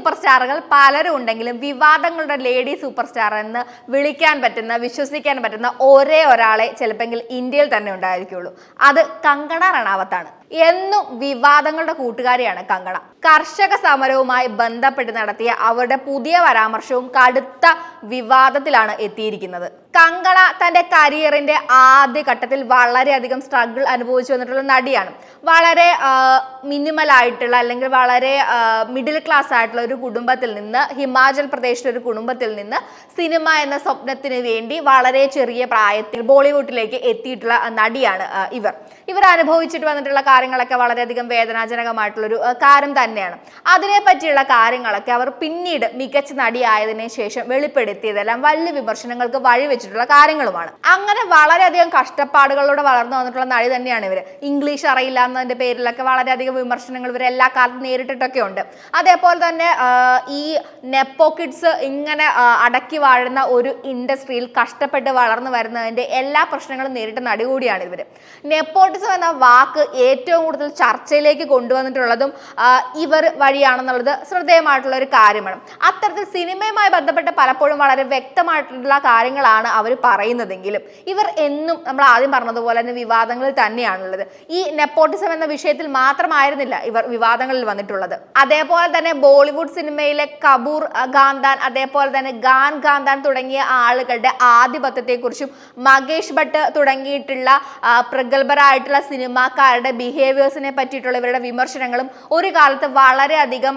Super സ്റ്റാറുകൾ പലരും ഉണ്ടെങ്കിലും വിവാദങ്ങളുടെ lady super star എന്ന് വിളിക്കാൻ പറ്റുന്ന വിശ്വസിക്കാൻ പറ്റുന്ന ഒരേ ഒരാളെ ചിലപ്പെങ്കിൽ ഇന്ത്യയിൽ തന്നെ ഉണ്ടായിരിക്കുള്ളൂ. അത് കങ്കണ റണാവത്താണ് എന്നും വിവാദങ്ങളുടെ കൂട്ടുകാരിയാണ് കങ്കണ. കർഷക സമരവുമായി ബന്ധപ്പെട്ട് നടത്തിയ അവരുടെ പുതിയ പരാമർശവും കടുത്ത വിവാദത്തിലാണ് എത്തിയിരിക്കുന്നത്. കങ്കണ തന്റെ കരിയറിന്റെ ആദ്യ ഘട്ടത്തിൽ വളരെയധികം സ്ട്രഗിൾ അനുഭവിച്ചു വന്നിട്ടുള്ള നടിയാണ്. വളരെ മിനിമൽ ആയിട്ടുള്ള അല്ലെങ്കിൽ വളരെ മിഡിൽ ക്ലാസ് ആയിട്ടുള്ള ഒരു കുടുംബത്തിൽ നിന്ന് ഹിമാചൽ പ്രദേശിലെ ഒരു കുടുംബത്തിൽ നിന്ന് സിനിമ എന്ന സ്വപ്നത്തിന് വേണ്ടി വളരെ ചെറിയ പ്രായത്തിൽ ബോളിവുഡിലേക്ക് എത്തിയിട്ടുള്ള നടിയാണ് ഇവർ. ഇവർ അനുഭവിച്ചിട്ട് വന്നിട്ടുള്ള കാര്യങ്ങളൊക്കെ വളരെയധികം വേദനാജനകമായിട്ടുള്ളൊരു കാര്യം തന്നെയാണ്. അതിനെ പറ്റിയുള്ള കാര്യങ്ങളൊക്കെ അവർ പിന്നീട് മികച്ച നടിയായതിനു ശേഷം വെളിപ്പെടുത്തിയതെല്ലാം വലിയ വിമർശനങ്ങൾക്ക് വഴിവെച്ചിട്ടുള്ള കാര്യങ്ങളുമാണ്. അങ്ങനെ വളരെയധികം കഷ്ടപ്പാടുകളിലൂടെ വളർന്നു വന്നിട്ടുള്ള നടി തന്നെയാണ് ഇവർ ഇംഗ്ലീഷ് അറിയില്ല എന്നതിന്റെ പേരിലൊക്കെ വളരെയധികം വിമർശനങ്ങൾ ഇവർ എല്ലാ കാലത്തും നേരിട്ടിട്ടൊക്കെ ഉണ്ട്. അതേപോലെ തന്നെ ഈ നെപ്പോ കിഡ്സ് ഇങ്ങനെ അടക്കി വാഴുന്ന ഒരു ഇൻഡസ്ട്രിയിൽ കഷ്ടപ്പെട്ട് വളർന്നു വരുന്നതിന്റെ എല്ലാ പ്രശ്നങ്ങളും നേരിട്ട നടി കൂടിയാണ് ഇവർ നെപ്പോട്ടിസം എന്ന വാക്ക് ഏറ്റവും കൂടുതൽ ചർച്ചയിലേക്ക് കൊണ്ടുവന്നിട്ടുള്ളതും ഇവർ വഴിയാണെന്നുള്ളത് ശ്രദ്ധേയമായിട്ടുള്ള ഒരു കാര്യമാണ്. അത്തരത്തിൽ സിനിമയുമായി ബന്ധപ്പെട്ട് പലപ്പോഴും വളരെ വ്യക്തമായിട്ടുള്ള കാര്യങ്ങളാണ് അവർ പറയുന്നതെങ്കിലും ഇവർ എന്നും നമ്മൾ ആദ്യം പറഞ്ഞതുപോലെ തന്നെ വിവാദങ്ങളിൽ തന്നെയാണുള്ളത്. ഈ നെപ്പോട്ടിസം എന്ന വിഷയത്തിൽ മാത്രമായിരുന്നില്ല ഇവർ വിവാദങ്ങളിൽ വന്നിട്ടുള്ളത്. അതേപോലെ തന്നെ ബോളിവുഡ് സിനിമയിലെ കപൂർ ഗാന്ധാൻ അതേപോലെ തന്നെ ഗാൻ ഗാന്ധാൻ തുടങ്ങിയ ആളുകളുടെ ആധിപത്യത്തെക്കുറിച്ചും മകേഷ് ഭട്ട് തുടങ്ങിയിട്ടുള്ള പ്രഗത്ഭരായിട്ടുള്ള സിനിമാക്കാരുടെ ബിഹേവിയേഴ്സിനെ പറ്റിയിട്ടുള്ള ഇവരുടെ വിമർശനങ്ങളും ഒരു കാലത്ത് വളരെയധികം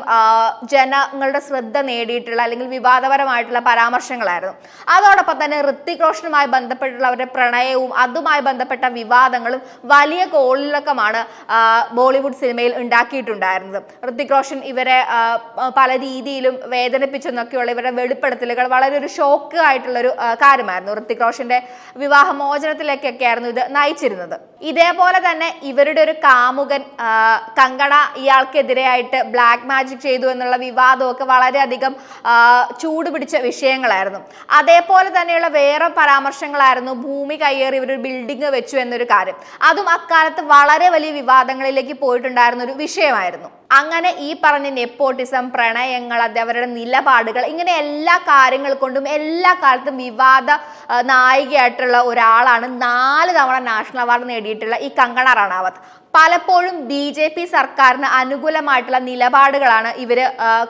ജനങ്ങളുടെ ശ്രദ്ധ നേടിയിട്ടുള്ള അല്ലെങ്കിൽ വിവാദപരമായിട്ടുള്ള പരാമർശങ്ങളായിരുന്നു. അതോടൊപ്പം തന്നെ ഋത്തിക് റോഷനുമായി ബന്ധപ്പെട്ടുള്ള അവരുടെ പ്രണയവും അതുമായി ബന്ധപ്പെട്ട വിവാദങ്ങളും വലിയ കോളിളക്കമാണ് ബോളിവുഡ് സിനിമയിൽ ഉണ്ടാക്കിയിട്ടുണ്ടായിരുന്നത്. ഋത്തിക് റോഷൻ ഇവരെ പല രീതിയിലും വേദനിപ്പിച്ചെന്നൊക്കെയുള്ള ഇവരുടെ വെളിപ്പെടുത്തലുകൾ വളരെ ഒരു ഷോക്ക് ആയിട്ടുള്ളൊരു കാര്യമായിരുന്നു. ഋത്തിക് റോഷന്റെ വിവാഹമോചനത്തിലേക്കൊക്കെ ആയിരുന്നു ഇത് നയിച്ചിരുന്നത്. ഇതേപോലെ തന്നെ ഇവരുടെ ഒരു കാമുകൻ കങ്കണ ഇയാൾക്കെതിരെയായിട്ട് ബ്ലാക്ക് മാജിക് ചെയ്തു എന്നുള്ള വിവാദമൊക്കെ വളരെയധികം ചൂടുപിടിച്ച ചൂട് വിഷയങ്ങളായിരുന്നു. അതേപോലെ തന്നെയുള്ള വേറെ പരാമർശങ്ങളായിരുന്നു ഭൂമി കയ്യേറി ഇവർ ബിൽഡിംഗ് വെച്ചു എന്നൊരു കാര്യം. അതും അക്കാലത്ത് വളരെ വലിയ വിവാദങ്ങളിലേക്ക് പോയിട്ടുണ്ടായിരുന്ന ഒരു വിഷയമായിരുന്നു. അങ്ങനെ ഈ പറഞ്ഞ നെപ്പോട്ടിസം പ്രണയങ്ങൾ അത് അവരുടെ നിലപാടുകൾ ഇങ്ങനെ എല്ലാ കാര്യങ്ങൾ കൊണ്ടും എല്ലാ കാലത്തും വിവാദ നായികയായിട്ടുള്ള ഒരാളാണ് നാല് തവണ നാഷണൽ അവാർഡ് നേടിയിട്ടുള്ള ഈ കങ്കണ റണാവത്ത്. പലപ്പോഴും ബി ജെ പി സർക്കാരിന് അനുകൂലമായിട്ടുള്ള നിലപാടുകളാണ് ഇവർ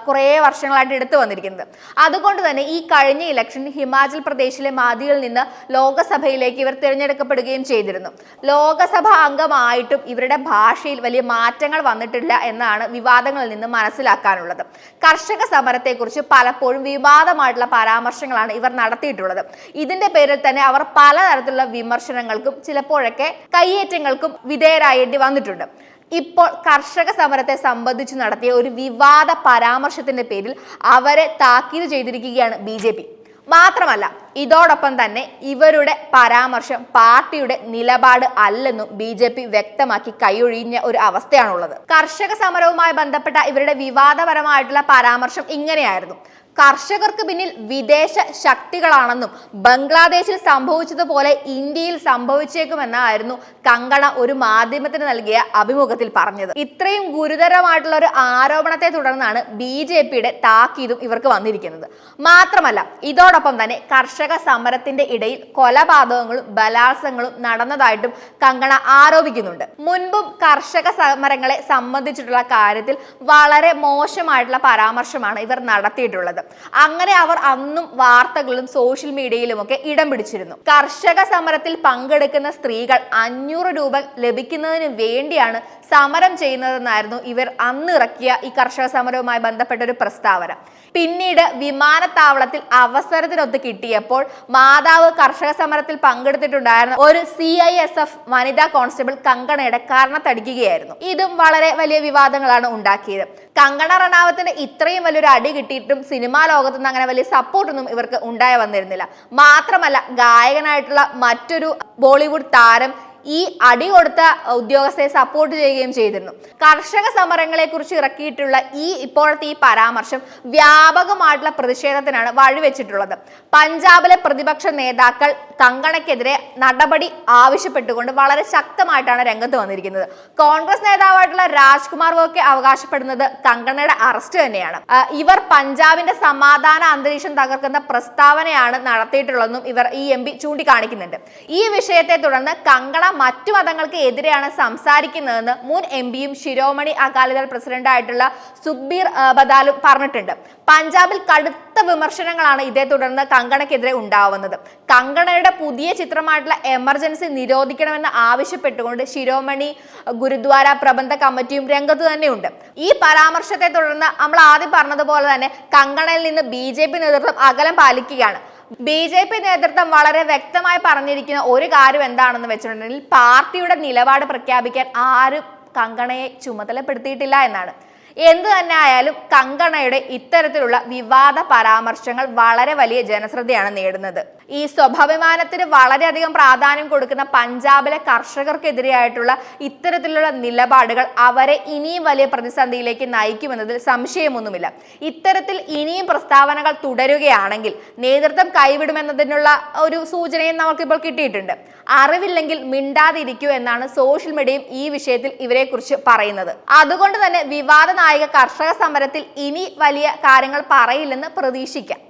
കുറേ വർഷങ്ങളായിട്ട് എടുത്തു വന്നിരിക്കുന്നത്. അതുകൊണ്ട് തന്നെ ഈ കഴിഞ്ഞ ഇലക്ഷൻ ഹിമാചൽ പ്രദേശിലെ മാതിയിൽ നിന്ന് ലോകസഭയിലേക്ക് ഇവർ തിരഞ്ഞെടുക്കപ്പെടുകയും ചെയ്തിരുന്നു. ലോകസഭ അംഗമായിട്ടും ഇവരുടെ ഭാഷയിൽ വലിയ മാറ്റങ്ങൾ വന്നിട്ടില്ല എന്നാണ് വിവാദങ്ങളിൽ നിന്ന് മനസ്സിലാക്കാനുള്ളത്. കർഷക സമരത്തെക്കുറിച്ച് പലപ്പോഴും വിവാദമായിട്ടുള്ള പരാമർശങ്ങളാണ് ഇവർ നടത്തിയിട്ടുള്ളത്. ഇതിന്റെ പേരിൽ തന്നെ അവർ പലതരത്തിലുള്ള വിമർശനങ്ങൾക്കും ചിലപ്പോഴൊക്കെ കയ്യേറ്റങ്ങൾക്കും വിധേയരായേണ്ടി വന്നിട്ടുണ്ട്. ഇപ്പോൾ കർഷക സമരത്തെ സംബന്ധിച്ച് നടത്തിയ ഒരു വിവാദ പരാമർശത്തിന്റെ പേരിൽ അവരെ താക്കീത് ചെയ്തിരിക്കുകയാണ് ബി മാത്രമല്ല ഇതോടൊപ്പം തന്നെ ഇവരുടെ പരാമർശം പാർട്ടിയുടെ നിലപാട് അല്ലെന്നും ബി ജെ പി വ്യക്തമാക്കി കൈയൊഴിഞ്ഞ ഒരു അവസ്ഥയാണുള്ളത്. കർഷക സമരവുമായി ബന്ധപ്പെട്ട ഇവരുടെ വിവാദപരമായിട്ടുള്ള പരാമർശം ഇങ്ങനെയായിരുന്നു. കർഷകർക്ക് പിന്നിൽ വിദേശ ശക്തികളാണെന്നും ബംഗ്ലാദേശിൽ സംഭവിച്ചതുപോലെ ഇന്ത്യയിൽ സംഭവിച്ചേക്കുമെന്നായിരുന്നു കങ്കണ ഒരു മാധ്യമത്തിന് നൽകിയ അഭിമുഖത്തിൽ പറഞ്ഞത്. ഇത്രയും ഗുരുതരമായിട്ടുള്ള ഒരു ആരോപണത്തെ തുടർന്നാണ് ബി ജെ പിയുടെ താക്കീതും ഇവർക്ക് വന്നിരിക്കുന്നത്. മാത്രമല്ല ഇതോടൊപ്പം തന്നെ കർഷക സമരത്തിന്റെ ഇടയിൽ കൊലപാതകങ്ങളും ബലാത്സംഗങ്ങളും നടന്നതായിട്ടും കങ്കണ ആരോപിക്കുന്നുണ്ട്. മുൻപും കർഷക സമരങ്ങളെ സംബന്ധിച്ചിട്ടുള്ള കാര്യത്തിൽ വളരെ മോശമായിട്ടുള്ള പരാമർശമാണ് ഇവർ നടത്തിയിട്ടുള്ളത്. അങ്ങനെ അവർ അന്നും വാർത്തകളിലും സോഷ്യൽ മീഡിയയിലുമൊക്കെ ഇടം പിടിച്ചിരുന്നു. കർഷക സമരത്തിൽ പങ്കെടുക്കുന്ന സ്ത്രീകൾ അഞ്ഞൂറ് രൂപ ലഭിക്കുന്നതിന് വേണ്ടിയാണ് സമരം ചെയ്യുന്നതെന്നായിരുന്നു ഇവർ അന്ന് ഇറക്കിയ ഈ കർഷക സമരവുമായി ബന്ധപ്പെട്ട ഒരു പ്രസ്താവന. പിന്നീട് വിമാനത്താവളത്തിൽ അവസരത്തിനൊത്ത് കിട്ടിയപ്പോൾ മാതാവ് കർഷക സമരത്തിൽ പങ്കെടുത്തിട്ടുണ്ടായിരുന്ന ഒരു സി ഐ എസ് എഫ് വനിതാ കോൺസ്റ്റബിൾ കങ്കണയുടെ കാരണത്തടിക്കുകയായിരുന്നു. ഇതും വളരെ വലിയ വിവാദങ്ങളാണ് ഉണ്ടാക്കിയത്. കങ്കണ റണാവത്തിന് ഇത്രയും വലിയൊരു അടി കിട്ടിയിട്ടും സിനിമാ ലോകത്തു നിന്ന് അങ്ങനെ വലിയ സപ്പോർട്ടൊന്നും ഇവർക്ക് ഉണ്ടായി വന്നിരുന്നില്ല. മാത്രമല്ല ഗായകനായിട്ടുള്ള മറ്റൊരു ബോളിവുഡ് താരം ഈ അടി കൊടുത്ത ഉദ്യോഗസ്ഥരെ സപ്പോർട്ട് ചെയ്യുകയും ചെയ്തിരുന്നു. കർഷക സമരങ്ങളെ കുറിച്ച് ഇറക്കിയിട്ടുള്ള ഈ ഇപ്പോഴത്തെ ഈ പരാമർശം വ്യാപകമായിട്ടുള്ള പ്രതിഷേധത്തിനാണ് വഴിവെച്ചിട്ടുള്ളത്. പഞ്ചാബിലെ പ്രതിപക്ഷ നേതാക്കൾ കങ്കണയ്ക്കെതിരെ നടപടി ആവശ്യപ്പെട്ടുകൊണ്ട് വളരെ ശക്തമായിട്ടാണ് രംഗത്ത് വന്നിരിക്കുന്നത്. കോൺഗ്രസ് നേതാവായിട്ടുള്ള രാജ്കുമാർ വോക്കെ അവകാശപ്പെടുന്നത് കങ്കണയുടെ അറസ്റ്റ് തന്നെയാണ്. ഇവർ പഞ്ചാബിന്റെ സമാധാന അന്തരീക്ഷം തകർക്കുന്ന പ്രസ്താവനയാണ് നടത്തിയിട്ടുള്ളതെന്നും ഇവർ ഈ എം പി ചൂണ്ടിക്കാണിക്കുന്നുണ്ട്. ഈ വിഷയത്തെ തുടർന്ന് കങ്കണ മറ്റു മതങ്ങൾക്ക് എതിരെയാണ് സംസാരിക്കുന്നതെന്ന് മുൻ എം പിയും ശിരോമണി അകാലിദൾ പ്രസിഡന്റായിട്ടുള്ള സുഖ്ബീർ ബദാലും പറഞ്ഞിട്ടുണ്ട്. പഞ്ചാബിൽ കടുത്ത വിമർശനങ്ങളാണ് ഇതേ തുടർന്ന് കങ്കണയ്ക്കെതിരെ ഉണ്ടാവുന്നത്. കങ്കണയുടെ പുതിയ ചിത്രമായിട്ടുള്ള എമർജൻസി നിരോധിക്കണമെന്ന് ആവശ്യപ്പെട്ടുകൊണ്ട് ശിരോമണി ഗുരുദ്വാര പ്രബന്ധ കമ്മിറ്റിയും രംഗത്ത് തന്നെയുണ്ട്. ഈ പരാമർശത്തെ തുടർന്ന് നമ്മൾ ആദ്യം പറഞ്ഞതുപോലെ തന്നെ കങ്കണയിൽ നിന്ന് ബി നേതൃത്വം അകലം പാലിക്കുകയാണ്. ബി ജെ പി നേതൃത്വം വളരെ വ്യക്തമായി പറഞ്ഞിരിക്കുന്ന ഒരു കാര്യം എന്താണെന്ന് വെച്ചിട്ടുണ്ടെങ്കിൽ പാർട്ടിയുടെ നിലപാട് പ്രഖ്യാപിക്കാൻ ആരും കങ്കണയെ ചുമതലപ്പെടുത്തിയിട്ടില്ല എന്നാണ്. എന്തു തന്നെ ആയാലും കങ്കണയുടെ ഇത്തരത്തിലുള്ള വിവാദ പരാമർശങ്ങൾ വളരെ വലിയ ജനശ്രദ്ധയാണ് നേടുന്നത്. ഈ സ്വഭാവമാനത്തിന് വളരെയധികം പ്രാധാന്യം കൊടുക്കുന്ന പഞ്ചാബിലെ കർഷകർക്കെതിരെയായിട്ടുള്ള ഇത്തരത്തിലുള്ള നിലപാടുകൾ അവരെ ഇനിയും വലിയ പ്രതിസന്ധിയിലേക്ക് നയിക്കുമെന്നതിൽ സംശയമൊന്നുമില്ല. ഇത്തരത്തിൽ ഇനിയും പ്രസ്താവനകൾ തുടരുകയാണെങ്കിൽ നേതൃത്വം കൈവിടുമെന്നതിനുള്ള ഒരു സൂചനയും നമുക്കിപ്പോൾ കിട്ടിയിട്ടുണ്ട്. അറിവില്ലെങ്കിൽ മിണ്ടാതിരിക്കൂ എന്നാണ് സോഷ്യൽ മീഡിയയും ഈ വിഷയത്തിൽ ഇവരെക്കുറിച്ച് പറയുന്നത്. അതുകൊണ്ട് തന്നെ വിവാദ നായിക കർഷക സമരത്തിൽ ഇനി വലിയ കാര്യങ്ങൾ പറയില്ലെന്ന് പ്രതീക്ഷിക്കാം.